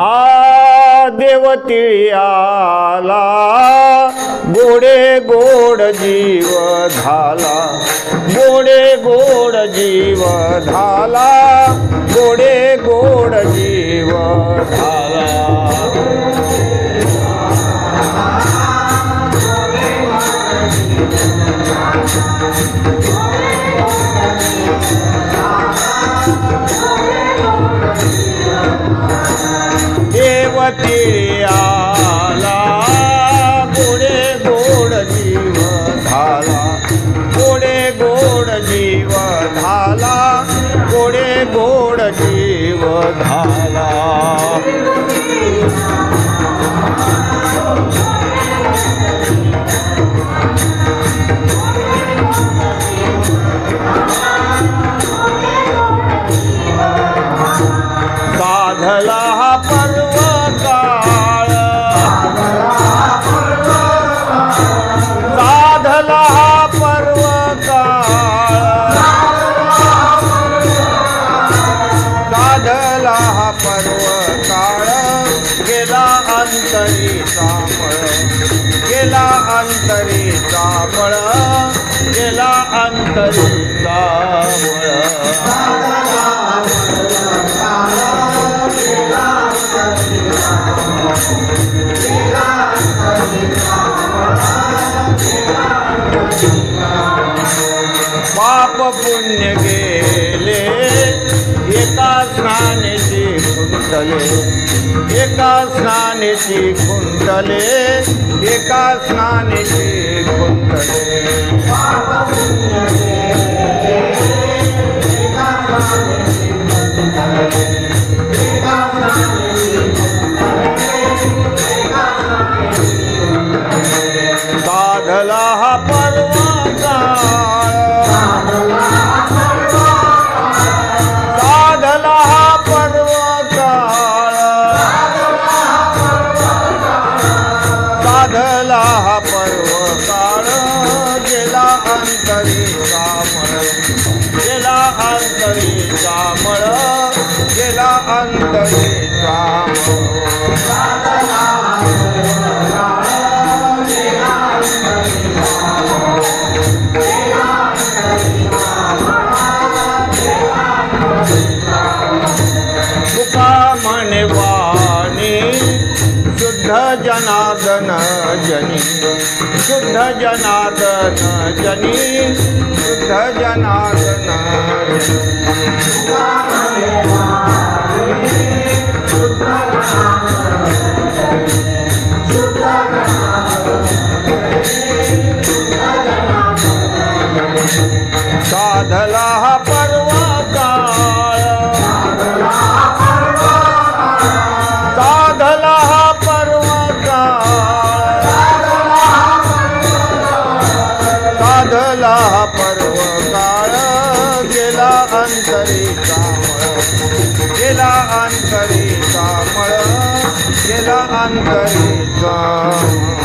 आ देवती आला गोडे गोड जीव झाला. गोडे गोड जीव झाला गोडे गोड धाला आला. गोडे गोड जीव झाला. अंतरी गेला अंतरी सामळ गेला अंतरी सामळ पाप पुण्य गेले येता स्नानेची कुंडले एका स्नानेची कुंतले एका स्नानेची कुंडले जनार्दन जनी शुद्ध जनार्दन जनी शुद्ध जनार्दन साधला साधला पर्व काळ गेला अंतरी कामळ. गेला अंतरी कामळ गेला अंतरी कामळ.